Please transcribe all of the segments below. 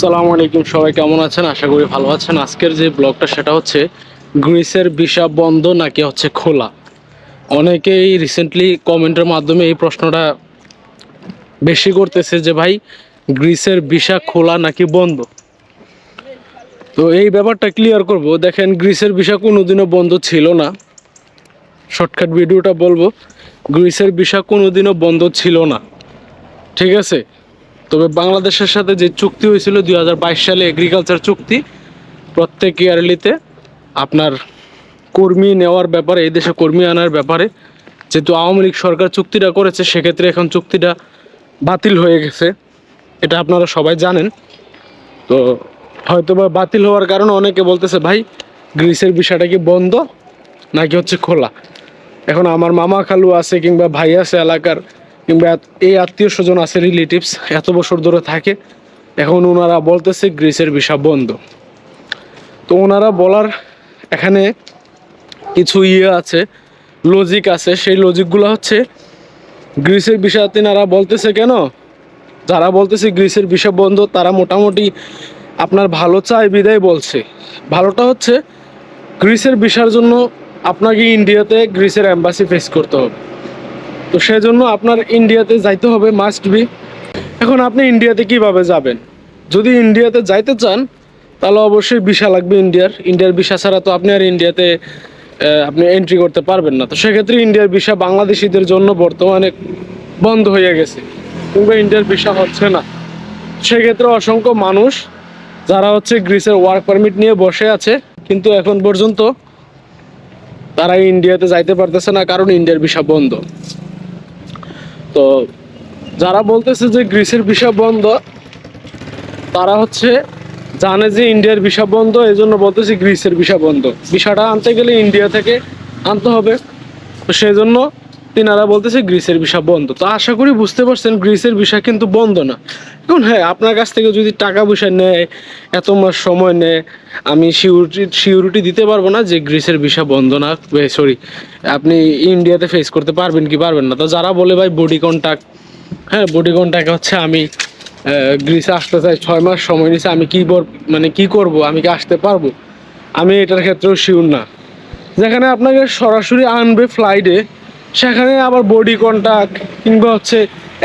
সালামু আলাইকুম, সবাই কেমন আছেন? আশা করি ভালো আছেন। আজকের যে ব্লগটা, সেটা হচ্ছে গ্রিসের ভিসা বন্ধ নাকি হচ্ছে খোলা? অনেকেই রিসেন্টলি কমেন্টের মাধ্যমে এই প্রশ্নটা বেশি করতেছে যে, ভাই, গ্রিসের ভিসা খোলা নাকি বন্ধ? তো এই ব্যাপারটা ক্লিয়ার করব। দেখেন, গ্রিসের ভিসা কোনোদিনও বন্ধ ছিল না। শর্টকাট ভিডিওটা বলব। গ্রিসের ভিসা কোনোদিনও বন্ধ ছিল না। ঠিক আছে? তবে বাংলাদেশের সাথে যে চুক্তি হয়েছিল দু হাজার বাইশ সালে এগ্রিকালচার চুক্তি, প্রত্যেক ইয়ারলিতে আপনার কর্মী নেওয়ার ব্যাপারে, এই দেশে কর্মী আনার ব্যাপারে, যেহেতু আওয়ামী লীগ সরকার চুক্তিটা করেছে, সেক্ষেত্রে এখন চুক্তিটা বাতিল হয়ে গেছে। এটা আপনারা সবাই জানেন। তো হয়তো বা বাতিল হওয়ার কারণে অনেকে বলতেছে, ভাই, গ্রিসের বিষয়টা কি বন্ধ নাকি হচ্ছে খোলা? এখন আমার মামা খালু আছে কিংবা ভাই আছে এলাকার কিংবা এই আত্মীয় স্বজন আছে রিলেটিভস এত বছর ধরে থাকে, এখন ওনারা বলতেছে গ্রিসের ভিসা বন্ধ। তো ওনারা বলার এখানে কিছু ইয়ে আছে লজিক আছে। সেই লজিকগুলো হচ্ছে, গ্রিসের বিষয় তিনারা বলতেছে কেন? যারা বলতেছে গ্রিসের বিষয় বন্ধ, তারা মোটামুটি আপনার ভালো চায়, বিদায় বলছে। ভালোটা হচ্ছে, গ্রিসের বিষয়ের জন্য আপনাকে ইন্ডিয়াতে গ্রিসের অ্যাম্বাসি ফেস করতে হবে। তো সেজন্য আপনার ইন্ডিয়াতে যাইতে হবে মাস্ট বি এখন আপনি ইন্ডিয়াতে কীভাবে যাবেন? যদি ইন্ডিয়াতে যাইতে চান, তাহলে অবশ্যই ভিসা লাগবে ইন্ডিয়ার ইন্ডিয়ার ভিসা ছাড়া তো আপনি আর ইন্ডিয়াতে আপনি এন্ট্রি করতে পারবেন না। তো সেক্ষেত্রে ইন্ডিয়ার ভিসা বাংলাদেশিদের জন্য বর্তমানে বন্ধ হয়ে গেছে। কিংবা ইন্ডিয়ার ভিসা হচ্ছে না। সেক্ষেত্রে অসংখ্য মানুষ, যারা হচ্ছে গ্রিসের ওয়ার্ক পারমিট নিয়ে বসে আছে, কিন্তু এখন পর্যন্ত তারা ইন্ডিয়াতে যাইতে পারতেছে না, কারণ ইন্ডিয়ার ভিসা বন্ধ। তো যারা বলতেছে যে গ্রিসের ভিসা বন্ধ, তারা হচ্ছে জানে যে ইন্ডিয়ার ভিসা বন্ধ এই জন্য বলতেছে গ্রিসের ভিসা বন্ধ। ভিসাটা আনতে গেলে ইন্ডিয়া থেকে আনতে হবে। তো সেই জন্য তিনারা বলতেছে গ্রিসের ভিসা বন্ধ। তো আশা করি বুঝতে পারছেন গ্রিসের ভিসা কিন্তু বন্ধ না। এখন হ্যাঁ আপনার কাছ থেকে যদি টাকা পয়সা নেয়, এত মাস সময় নেয়, আমি সিউরিটি সিউরিটি দিতে পারব না যে গ্রিসের ভিসা বন্ধ না সরি আপনি ইন্ডিয়াতে ফেস করতে পারবেন কি পারবেন না। তো যারা বলে, ভাই বডি কন্ট্যাক্ট হ্যাঁ বডি কন্ট্যাক্ট হচ্ছে আমি গ্রিসে আসতে চাই, ছয় মাস সময় নিছে, আমি কি মানে কি করব, আমি কি আসতে পারব? আমি এটার ক্ষেত্রেও শিওর না। যেখানে আপনাকে সরাসরি আনবে ফ্লাইটে সেখানে আবার বডি কন্ট্যাক্ট কিংবা হচ্ছে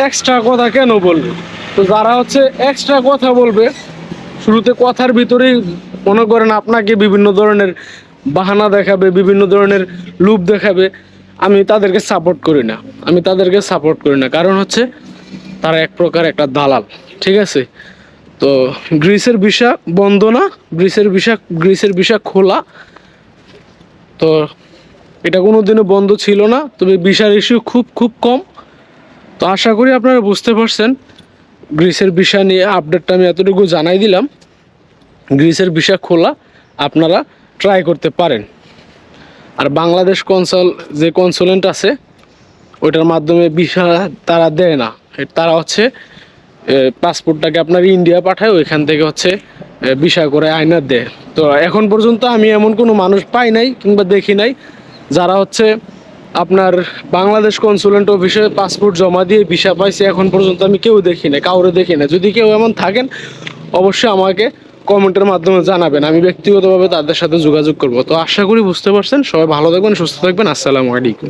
এক্সট্রা কথা কেন বলবে? তো যারা হচ্ছে এক্সট্রা কথা বলবে, শুরুতে কথার ভিতরেই মনে করেন আপনাকে বিভিন্ন ধরনের বাহানা দেখাবে, বিভিন্ন ধরনের লুপ দেখাবে, আমি তাদেরকে সাপোর্ট করি না। আমি তাদেরকে সাপোর্ট করি না। কারণ হচ্ছে তারা এক প্রকার একটা দালাল, ঠিক আছে? তো গ্রিসের ভিসা বন্ধ না, গ্রিসের ভিসা গ্রিসের ভিসা খোলা। তো এটা কোনো দিনও বন্ধ ছিল না, তবে ভিসার ইস্যু খুব খুব কম। তো আশা করি আপনারা বুঝতে পারছেন, গ্রিসের ভিসা নিয়ে আপডেটটা আমি এতটুকু জানাই দিলাম। গ্রিসের ভিসা খোলা, আপনারা ট্রাই করতে পারেন। আর বাংলাদেশ কনসাল যে কনসুলেন্ট আছে, ওইটার মাধ্যমে ভিসা তারা দেয় না। তারা হচ্ছে পাসপোর্টটাকে আপনার ইন্ডিয়া পাঠায়, ওইখান থেকে হচ্ছে ভিসা করে আয়না দেয়। তো এখন পর্যন্ত আমি এমন কোনো মানুষ পাই নাই কিংবা দেখি নাই। যারা হচ্ছে আপনার বাংলাদেশ কনসুলেন্ট অফিসে পাসপোর্ট জমা দিয়ে ভিসা পাইছে, এখন পর্যন্ত আমি কেউ দেখি না কাউরে দেখি না যদি কেউ এমন থাকেন, অবশ্যই আমাকে কমেন্টের মাধ্যমে জানাবেন। আমি ব্যক্তিগতভাবে তাদের সাথে যোগাযোগ করব। তো আশা করি বুঝতে পারছেন। সবাই ভালো থাকবেন, সুস্থ থাকবেন। আসসালামু আলাইকুম।